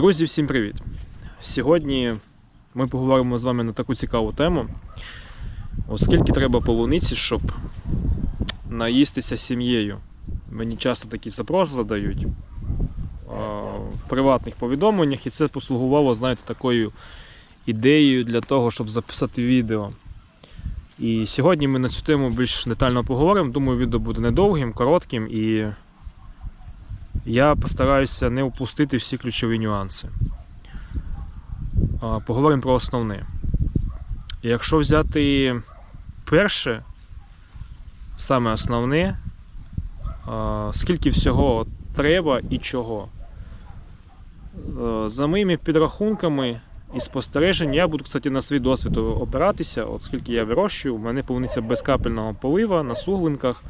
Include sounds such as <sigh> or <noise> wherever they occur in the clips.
Друзі, всім привіт! Сьогодні ми поговоримо з вами на таку цікаву тему. От скільки треба полуниці, щоб наїстися сім'єю. Мені часто такі запроси задають в приватних повідомленнях, і це послугувало, знаєте, такою ідеєю для того, щоб записати відео. І сьогодні ми на цю тему більш детально поговоримо. Думаю, відео буде недовгим, коротким і я постараюся не упустити всі ключові нюанси. Поговоримо про основне. Якщо взяти перше, саме основне, скільки всього треба і чого. За моїми підрахунками і спостережень, я буду, кстати, на свій досвід опиратися, от скільки я вирощую, у мене повниться без капельного полива на суглинках.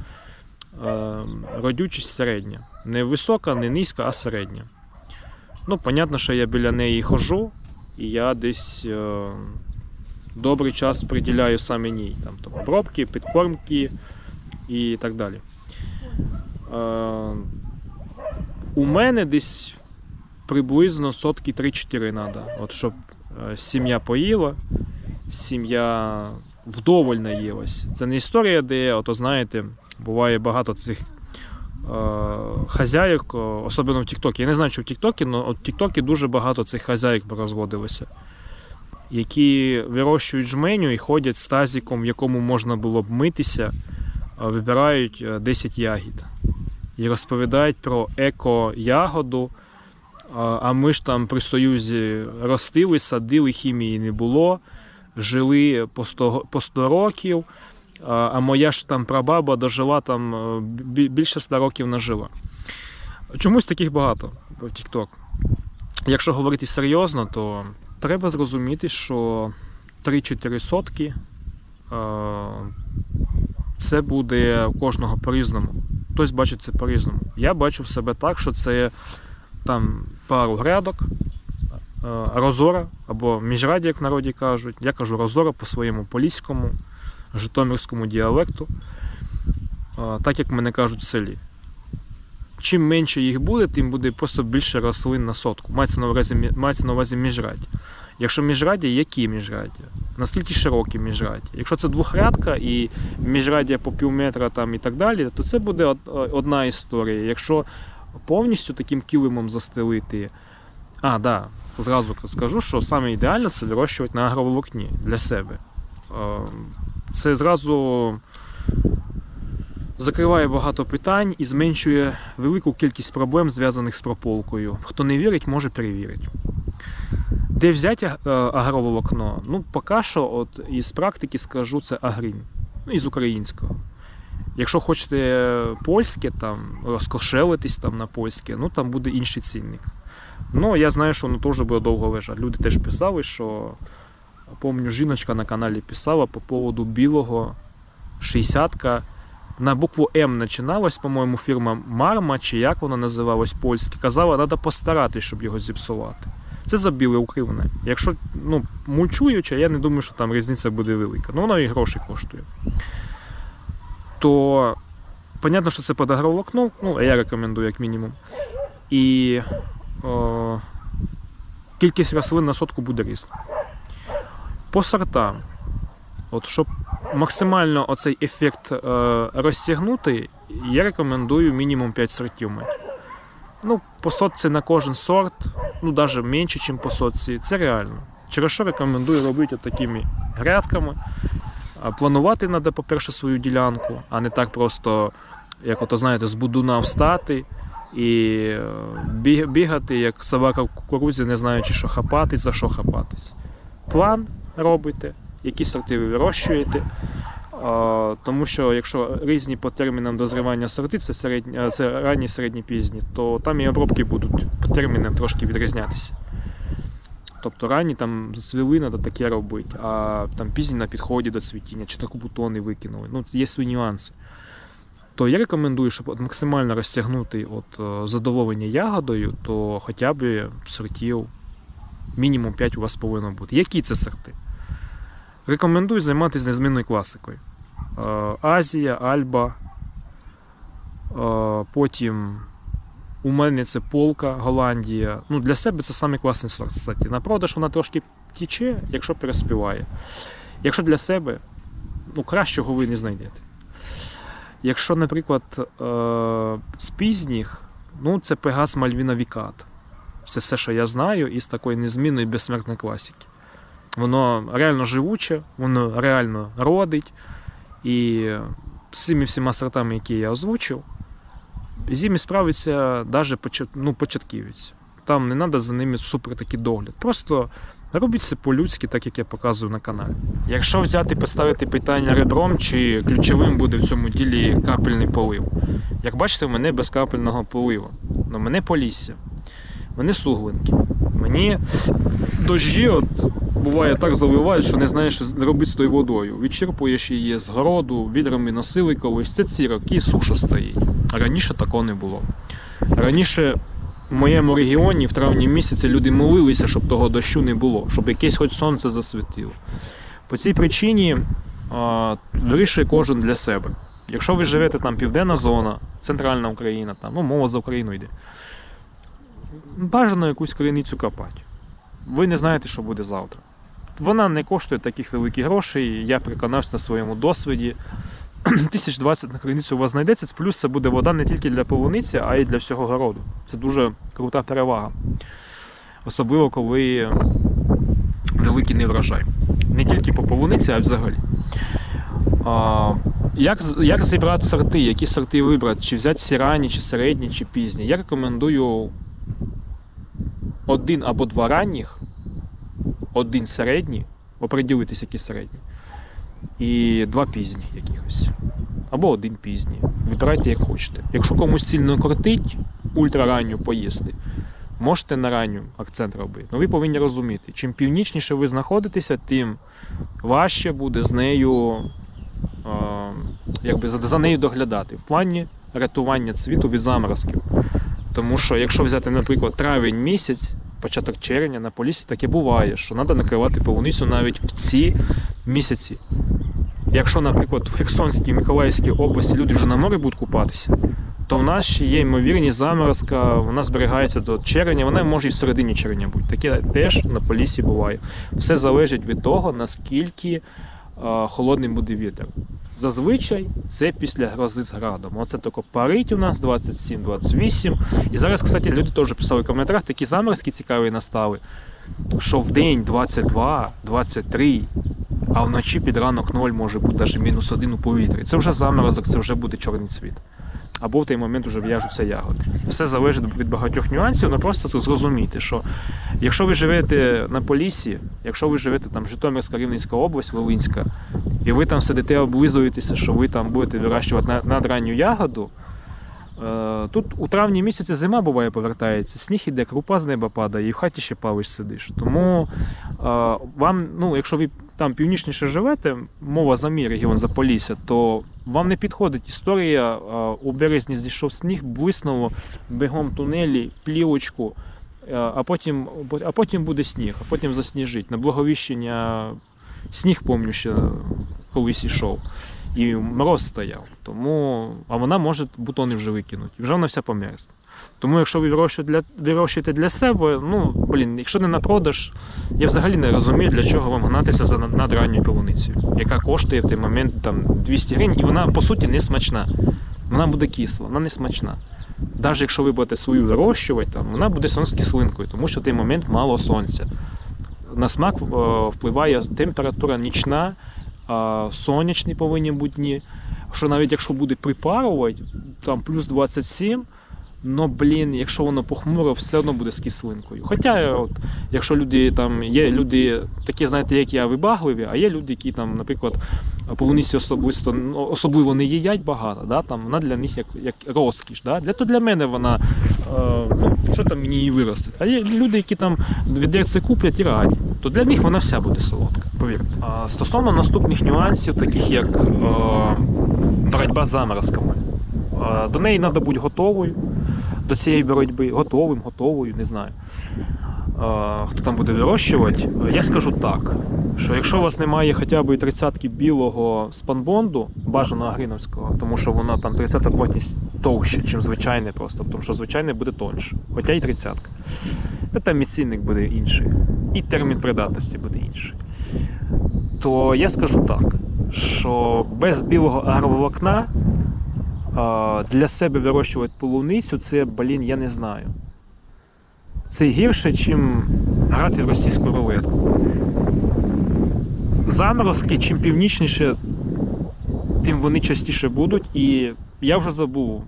Е, Родючість середня. Не висока, не низька, а середня. Ну, понятно, що я біля неї хожу, і я десь е, добрий час приділяю саме ній. Там, там обробки, підкормки і так далі. Е, у мене десь приблизно сотки 3-4 треба. Щоб сім'я поїла, сім'я вдоволь наїлась. Це не історія, де, ото знаєте, буває багато цих е, хазяїк, особливо в Тіктокі. Я не знаю, що в Тіктокі, але в Тіктокі дуже багато цих хазяїк розводилося, які вирощують жменю і ходять з тазиком, в якому можна було б митися, е, вибирають е, 10 ягід. І розповідають про еко-ягоду. А ми ж там при Союзі ростили, садили, хімії не було, жили по 100, по 100 років. А моя ж там прабаба дожила там е, більше 100 років нажила. Чомусь таких багато в TikTok. Якщо говорити серйозно, то треба зрозуміти, що 3-4 сотки е, це буде у кожного по-різному. Хтось бачить це по-різному. Я бачу в себе так, що це там пару грядок, розора або міжраді, як в народі кажуть. Я кажу розора по своєму поліському, житомирському діалекту, е, так як мене кажуть в селі. Чим менше їх буде, тим буде просто більше рослин на сотку. Мається на увазі, мається на увазі міжраддя. Якщо міжраддя, які міжраддя? Наскільки широкі міжраддя? Якщо це двохрядка і міжраддя по пів метра там і так далі, то це буде одна історія. Якщо повністю таким килимом застелити. А, да, зразу скажу, що саме ідеально це вирощувати на агроволокні для себе. Е, Це зразу закриває багато питань і зменшує велику кількість проблем, зв'язаних з прополкою. Хто не вірить, може перевірити. Де взяти е, агроволокно? Ну, поки що, от із практики скажу, це агрінь. Ну, із українського. Якщо хочете польське, там, розкошелитись там на польське, ну там буде інший цінник. Ну, я знаю, що воно теж буде довго лежати. Люди теж писали, що помню, жіночка на каналі писала по поводу білого 60-ка. На букву М починалась, по-моєму, фірма Марма, чи як вона називалась польське. Казала, треба постаратись, щоб його зіпсувати. Це за біле укривне. Якщо ну, мульчуюче, я не думаю, що там різниця буде велика. Ну, воно і гроші коштує. То, понятно, що це під агроволокно, ну, я рекомендую як мінімум. І кількість рослин на сотку буде різна. По сортам, от щоб максимально оцей ефект е, розтягнути, я рекомендую мінімум 5 сортів мати. Ну, по сотці на кожен сорт, ну навіть менше, ніж по сотці, це реально. Через що рекомендую робити такими грядками. Планувати треба, по-перше, свою ділянку, а не так просто, як ото знаєте, з будуна встати і е, бігати, як собака в кукурудзі, не знаючи, що хапати, за що хапатись. План робите, які сорти ви вирощуєте. Тому що якщо різні по термінам дозрівання сорти, це, середні, це ранні, середні, пізні, то там і обробки будуть по термінам трошки відрізнятися. Тобто ранні там зацвіли, треба таке робити, а там пізні на підході до цвітіння, чи таку бутони викинули. Ну, є свої нюанси. То я рекомендую, щоб максимально розтягнути от, е, задоволення ягодою, то хоча б сортів мінімум 5 у вас повинно бути. Які це сорти? Рекомендую займатися незмінною класикою. Е, Азія, Альба, е, потім У мене це полка, Голландія. Ну, для себе це самий класний сорт. Кстати. На продаж вона трошки тіче, якщо переспіває. Якщо для себе, ну кращого ви не знайдете. Якщо, наприклад, е- з пізніх, ну це Пегас Мальвіна Вікат. Це все, що я знаю, із такої незмінної безсмертної класики. Воно реально живуче, воно реально родить. І з цими всіма сортами, які я озвучив, з ними справиться навіть ну. Там не треба за ними супер такий догляд. Просто робіть це по-людськи, так як я показую на каналі. Якщо взяти поставити питання ребром, чи ключовим буде в цьому ділі капельний полив. Як бачите, у мене без капельного поливу. У мене полісся, мене суглинки. Мені дощі от, буває так заливають, що не знаєш, що робити з тою водою. Відчерпуєш її з городу, відрами носили колись. Це ці роки суша стоїть. Раніше такого не було. Раніше в моєму регіоні в травні місяці люди молилися, щоб того дощу не було, щоб якесь хоч сонце засвітило. По цій причині а, вирішує кожен для себе. Якщо ви живете там південна зона, центральна Україна, там, ну, мова за Україну йде. Бажано якусь криницю копати. Ви не знаєте, що буде завтра. Вона не коштує таких великих грошей. Я переконався на своєму досвіді. <clears throat> 1020 на криницю у вас знайдеться, плюс це буде вода не тільки для полуниці, а й для всього городу. Це дуже крута перевага. Особливо, коли великий неврожай. Не тільки по полуниці, а й взагалі. А, як, як зібрати сорти, які сорти вибрати? Чи взяти всі ранні, чи середні, чи пізні? Я рекомендую один або два ранніх, один середній, оприділитись, які середні, і два пізні якихось. Або один пізній. Вибирайте як хочете. Якщо комусь сильно кортить ультраранню поїсти, можете на ранню акцент робити. Ну ви повинні розуміти, чим північніше ви знаходитеся, тим важче буде з нею, е, якби за, за нею доглядати в плані рятування цвіту від заморозків. Тому що, якщо взяти, наприклад, травень місяць, початок червня на полісі таке буває, що треба накривати полуницю навіть в ці місяці. Якщо, наприклад, в Херсонській Миколаївській області люди вже на морі будуть купатися, то в нас ще є ймовірність заморозка, вона зберігається до червня, вона може і в середині червня бути. Таке теж на полісі буває. Все залежить від того, наскільки е, холодний буде вітер. Зазвичай це після грози з градом. Оце тако парить у нас 27-28. І зараз, кстати, люди теж писали в коментарях, такі заморозки цікаві настали, що в день 22, 23, а вночі під ранок 0 може бути навіть мінус 1 у повітрі. Це вже заморозок, це вже буде чорний цвіт. Або в той момент вже в'яжуться ягоди. Все залежить від багатьох нюансів, але просто зрозуміти, що якщо ви живете на Поліссі, якщо ви живете там Житомирська, Рівненська область, Волинська, і ви там сидите, облизуєтеся, що ви там будете вирощувати на- надранню ягоду. Е, Тут у травні місяці зима буває повертається, сніг іде, крупа з неба падає, і в хаті ще палиш сидиш. Тому е, вам, ну, якщо ви там північніше живете, мова за мій регіон за Полісся, то вам не підходить історія. е, У березні зійшов сніг, блиснуло бігом тунелі, плівочку, а потім, а потім буде сніг, а потім засніжить. На благовіщення сніг, помню, ще колись ішов. І мороз стояв. Тому, а вона може бутони вже викинути. Вже вона вся померзне. Тому якщо ви вирощуєте для, вирощуєте для себе, ну, блін, якщо не на продаж, я взагалі не розумію, для чого вам гнатися за над- надранньою полуницею, яка коштує в той момент там, 200 гривень, і вона по суті не смачна. Вона буде кисла, вона не смачна. Навіть якщо ви будете свою вирощувати, там, вона буде сон з кислинкою, тому що в той момент мало сонця. На смак е, впливає температура нічна, сонячні повинні бути дні. Що навіть якщо буде припарувати, там плюс 27, ну блін, якщо воно похмуро, все одно буде з кислинкою. Хоча, от, якщо люди там є люди, такі, знаєте, як я, вибагливі, а є люди, які там, наприклад, полуниці особисто особливо не їдять багато, да, там, вона для них як, як розкіш. Да? Для, то для мене вона, е, ну, що там мені її виростить. А є люди, які там відерце куплять і раді, то для них вона вся буде солодка, повірте. А, стосовно наступних нюансів, таких як е, боротьба з заморозками. Е, До неї треба бути готовою, до цієї боротьби, готовим, готовою, не знаю. хто там буде вирощувати, я скажу так, що якщо у вас немає хоча б тридцятки білого спанбонду, бажаного гриновського, тому що воно там 30-та плотність товще, ніж звичайне просто, тому що звичайне буде тоньше, хоча і тридцятка. Та там і цінник буде інший, і термін придатності буде інший. То я скажу так, що без білого агроволокна для себе вирощувати полуницю, це, блін, я не знаю. Це гірше, ніж грати в російську рулетку. Заморозки, чим північніше, тим вони частіше будуть. І я вже забув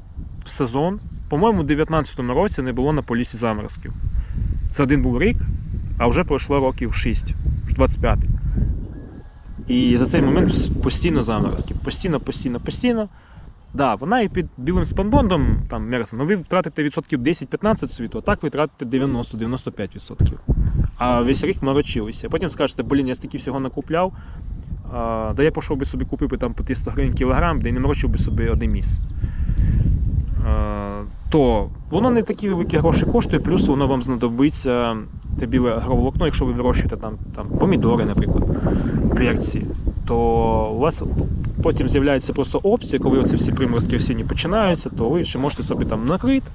сезон. По-моєму, у 2019 році не було на полісі заморозків. Це один був рік, а вже пройшло років 6, 25. І за цей момент постійно заморозки. Постійно, постійно, постійно. Да, вона і під білим спанбондом там мерзне, ну ви втратите відсотків 10-15 світу, а так ви втратите 90-95%. А весь рік морочилися. Потім скажете, блін, я стільки всього накупляв, а, да я пішов би собі купив би там по 100 гривень кілограм, де й не морочив би собі один місць. То воно не такі великі гроші коштує, плюс воно вам знадобиться те біле агроволокно, якщо ви вирощуєте там, там помідори, наприклад, перці, то у вас потім з'являється просто опція, коли оці всі приморозки осінні починаються, то ви ще можете собі там накрити,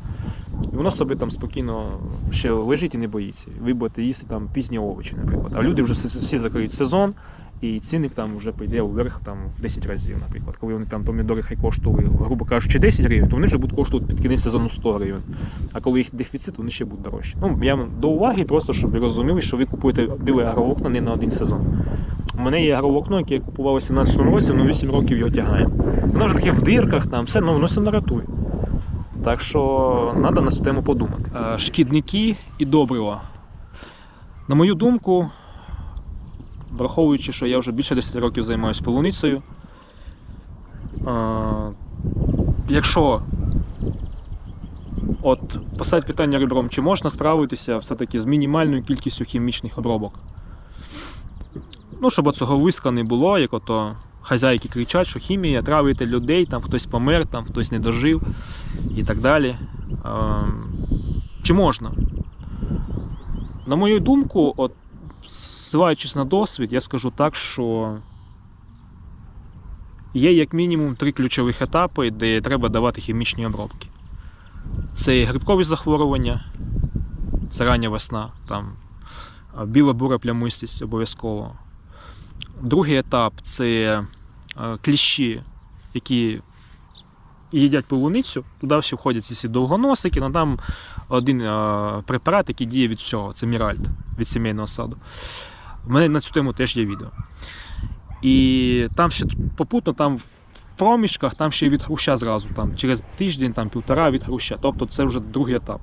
і воно собі там спокійно ще лежить і не боїться. Ви будете їсти там пізні овочі, наприклад. А люди вже всі, закриють сезон, і цінник там вже піде вверх там, в 10 разів, наприклад. Коли вони там помідори хай коштували, грубо кажучи, 10 гривень, то вони вже будуть коштувати під кінець сезону 100 гривень. А коли їх дефіцит, вони ще будуть дорожчі. Ну, я до уваги, просто щоб ви розуміли, що ви купуєте біле агровокна не на один сезон. У мене є агровокно, яке я купував у 17 році, воно 8 років його тягає. Воно вже таке в дирках, там все, ну воно все не рятує. Так що треба на цю тему подумати. Е, Шкідники і добрива. На мою думку, враховуючи, що я вже більше 10 років займаюся полуницею, е, якщо от поставити питання ребром, чи можна справитися все-таки з мінімальною кількістю хімічних обробок. Ну, щоб цього виска не було, як ото хазяйки кричать, що хімія травите людей, там хтось помер, там хтось не дожив і так далі. Ем, Чи можна? На мою думку, от, ссилаючись на досвід, я скажу так, що є як мінімум три ключових етапи, де треба давати хімічні обробки. Це грибкові захворювання, це рання весна, там біла-бура плямистість обов'язково. Другий етап це е, кліщі, які їдять полуницю. Туди всі входять ці довгоносики, але там один е, препарат, який діє від всього, це Міральт від сімейного саду. У мене на цю тему теж є відео. І там ще попутно там в проміжках там ще й від хруща зразу, там, через тиждень, там, півтора від хруща. Тобто це вже другий етап.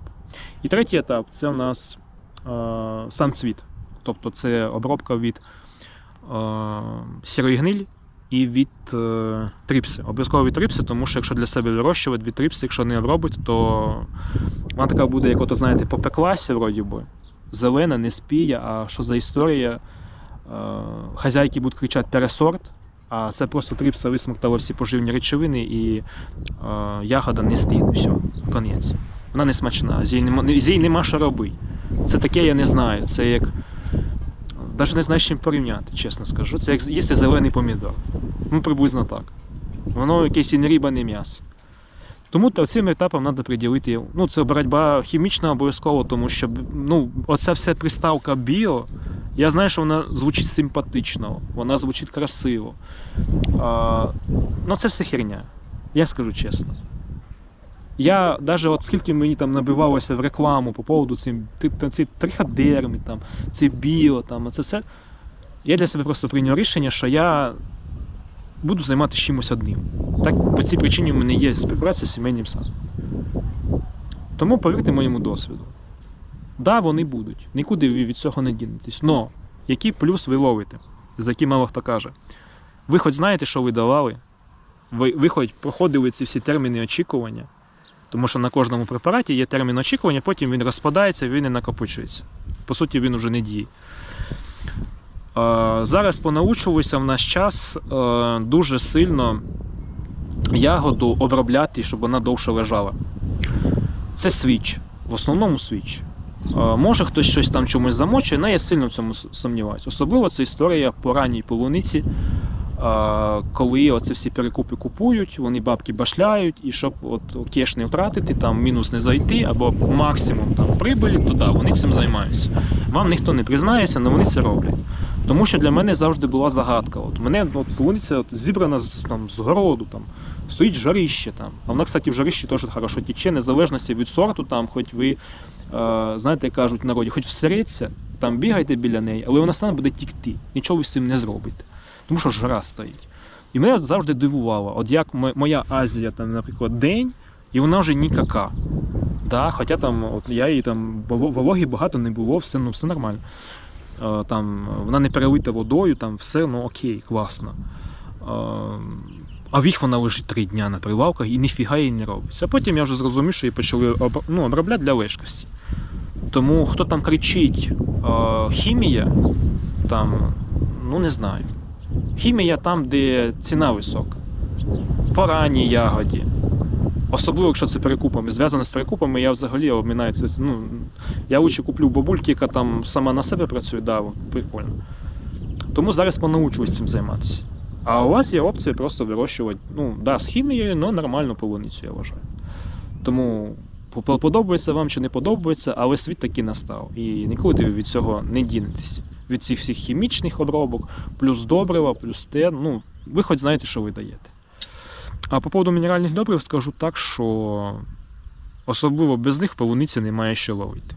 І третій етап це у нас е, сам цвіт. Тобто це обробка від сірої гнилі і від е, трипси. Обов'язково від трипси, тому що якщо для себе вирощувати від трипси, якщо не обробити, то вона така буде, як ото, знаєте, попеклася, вроді би. Зелена, не спіє, а що за історія? Е, хазяйки будуть кричати пересорт, а це просто трипса висмоктала всі поживні речовини і е, ягода не стигне. Все, конець. Вона не смачна, з її нема, нема що робити. Це таке я не знаю. Це як. Навіть не знаю, з чим порівняти, чесно скажу. Це як їсти зелений помідор. Ну, приблизно так. Воно якесь і не риба, не м'ясо. Тому цим етапом треба приділити. Ну, це боротьба хімічна обов'язково, тому що ну, оця вся приставка біо, я знаю, що вона звучить симпатично, вона звучить красиво. А, ну, це все херня. Я скажу чесно. Я навіть от скільки мені там набивалося в рекламу по поводу цим, ці триходерми, там, це біо, там, це все. Я для себе просто прийняв рішення, що я буду займатися чимось одним. Так, по цій причині в мене є співпраця з сімейним садом. Тому повірте моєму досвіду. Да, вони будуть. Нікуди від цього не дінетесь. Но який плюс ви ловите, за який мало хто каже. Ви хоч знаєте, що ви давали, ви, ви хоч проходили ці всі терміни очікування, тому що на кожному препараті є термін очікування, потім він розпадається, він не накопичується. По суті, він уже не діє. Зараз понаучувався в наш час е, дуже сильно ягоду обробляти, щоб вона довше лежала. Це свіч. В основному свіч. Може хтось щось там чомусь замочує, але я сильно в цьому сумніваюся. Особливо це історія по ранній полуниці, коли оце всі перекупи купують, вони бабки башляють, і щоб от кеш не втратити, там мінус не зайти, або максимум там прибилі, то да, вони цим займаються. Вам ніхто не признається, але вони це роблять. Тому що для мене завжди була загадка. От мене от, полуниця от, зібрана з, там, з городу, там, стоїть жарище там. А вона, кстати, в жарищі теж хорошо тече, незалежності від сорту, там, хоч ви, е, знаєте, кажуть в народі, хоч всереться, там бігайте біля неї, але вона саме буде тікти. Нічого ви з цим не зробите. Тому що жара стоїть. І мене завжди дивувало, от як моя Азія, там, наприклад, день, і вона вже нікака. Да, хоча там, от я її там воло- вологи багато не було, все, ну, все нормально. Е, Там, вона не перелита водою, там все ну окей, класно. Е, А в їх вона лежить три дня на прилавках і ніфіга їй не робиться. А потім я вже зрозумів, що її почали ну, обробляти для лежкості. Тому хто там кричить е, хімія, там, ну не знаю. Хімія там, де ціна висока. По ягоді. Особливо, якщо це перекупами. Зв'язано з перекупами, я взагалі обмінаю це. Ну, я лучше куплю бабульки, яка там сама на себе працює, да, прикольно. Тому зараз понаучуюсь цим займатися. А у вас є опція просто вирощувати, ну, да, з хімією, але нормальну полуницю, я вважаю. Тому подобається вам чи не подобається, але світ таки настав. І ніколи ви від цього не дінетесь. Від цих всіх хімічних обробок, плюс добрива, плюс те. Ну, ви хоч знаєте, що ви даєте. А по поводу мінеральних добрив скажу так, що особливо без них полуниці немає що ловити.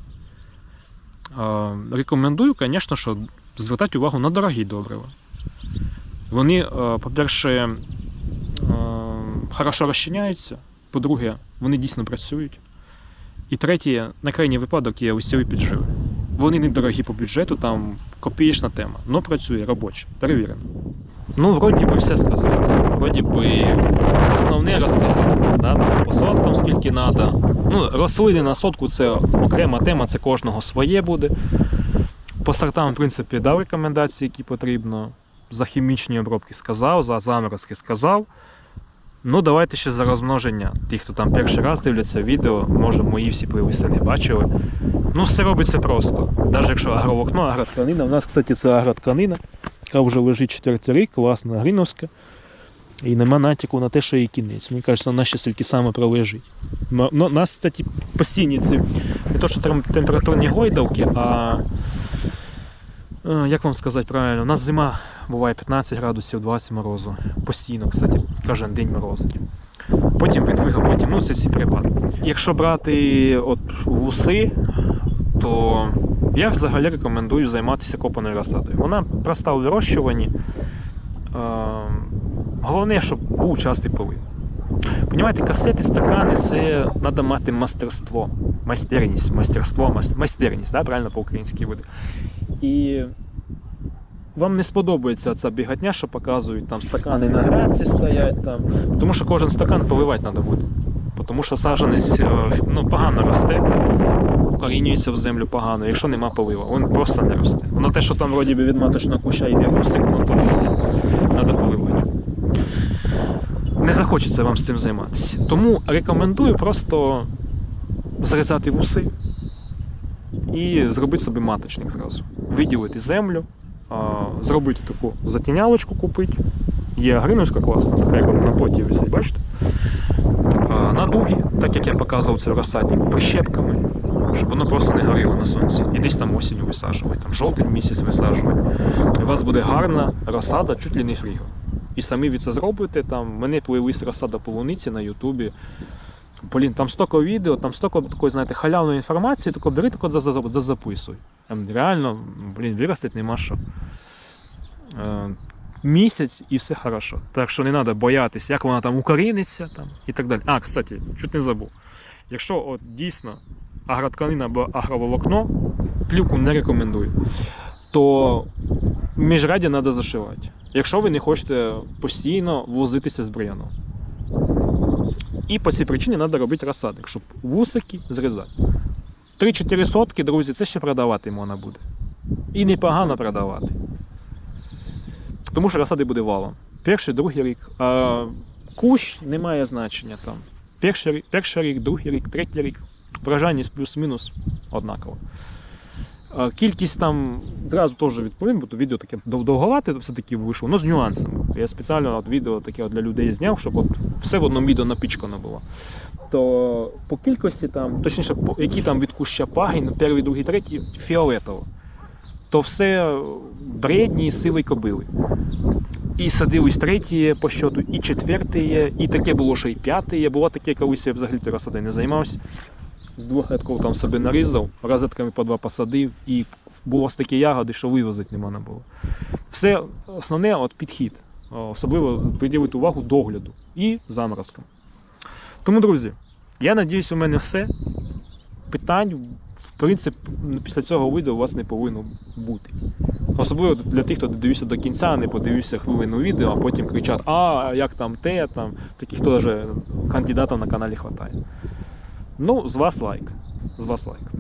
Рекомендую, звісно, що звертати увагу на дорогі добрива. Вони, е, по-перше, е, хорошо розчиняються, по-друге, вони дійсно працюють. І третє, на крайній випадок є усі підживи. Вони недорогі по бюджету, там копієчна тема, але працює робоче, перевірено. Ну, вроді би все сказав. Вроді би основне розказав. Да? По соткам скільки треба. Ну, рослини на сотку це окрема тема, це кожного своє буде. По сортам, в принципі, дав рекомендації, які потрібно. За хімічні обробки сказав, за заморозки сказав. Ну, давайте ще за розмноження. Ті, хто там перший раз дивляться відео, може мої всі плейлисти не бачили. Ну, все робиться просто. Навіть якщо агровокно, агротканина. У нас, кстати, це агротканина, яка вже лежить четвертий рік, класна гріновська. І нема натяку на те, що її кінець. Мені кажеться, вона ще стільки саме пролежить. Ну, у нас, кстати, постійні ці не то, що температурні гойдалки, а як вам сказати правильно, у нас зима буває 15 градусів, 20 морозу. Постійно, кстати, кожен день морозить. Потім відвига, потім, ну це всі припадки. Якщо брати от вуси, то я взагалі рекомендую займатися копаною розсадою. Вона проста у вирощуванні. Е, Головне, щоб був частий полив. Понімаєте, касети, стакани це треба мати мастерство, майстерність, мастерство, майстерність, да? правильно по-українськи буде. І вам не сподобається ця бігатня, що показують, там стакани на граці стоять, там, тому що кожен стакан поливати треба буде. Тому що саджанець е, ну, погано росте, укорінюється в землю погано, якщо нема полива, він просто не росте. Воно те, що там вроді від маточного куща йде гусик, ну то треба поливати. Не захочеться вам з цим займатися. Тому рекомендую просто зрізати вуси і зробити собі маточник зразу. Виділити землю, зробити таку затінялочку купити. Є гриновська класна, така як вона на поті висить, бачите? На дуги, так як я показував це в розсаднику, прищепками, щоб воно просто не горіло на сонці. І десь там осінню висаджувати, там жовтень місяць висаджувати. У вас буде гарна розсада, чуть ли не фріго. І самі ви це зробите. Там в мене плейлист розсада полуниці на Ютубі. Блін, там стільки відео, там стільки такої, знаєте, халявної інформації, тільки бери, тільки за, за, за записуй. Там реально, блін, виростити нема що. Е, місяць і все хорошо. Так що не треба боятися, як вона там укоріниться там, і так далі. А, кстати, чуть не забув. Якщо от дійсно агротканина або агроволокно, плівку не рекомендую, то міжраді треба зашивати. Якщо ви не хочете постійно возитися з бур'яном. І по цій причині треба робити розсадник, щоб вусики зрізати. 3-4 сотки, друзі, це ще продавати можна буде. І непогано продавати. Тому що розсади буде валом. Перший, другий рік. А кущ не має значення там. Перший, перший рік, другий рік, третій рік. вражайність плюс-мінус однакова. Кількість там зразу теж відповім, бо то відео таке дов- довговате все-таки вийшло, але з нюансами. Я спеціально от відео таке для людей зняв, щоб от все в одному відео напічкано було. То по кількості там, точніше, які там від куща пагін, перший, другий, третій, фіолетово. То все бредні сивої кобили. І садились треті є по щоту, і четверті є, і таке було, що і п'яте. Було таке, колись я взагалі розсади не займався. З двох рядків там себе нарізав, розетками по два посадив, і було такі ягоди, що вивозити не було. Все основне от підхід. Особливо приділити увагу догляду і заморозкам. Тому, друзі, я надіюсь, у мене все. Питань, в принципі, після цього відео у вас не повинно бути. Особливо для тих, хто додивився до кінця, не подивився хвилину відео, а потім кричать, а як там те, там таких теж кандидатів на каналі вистачає. Ну, з вас лайк. З вас лайк.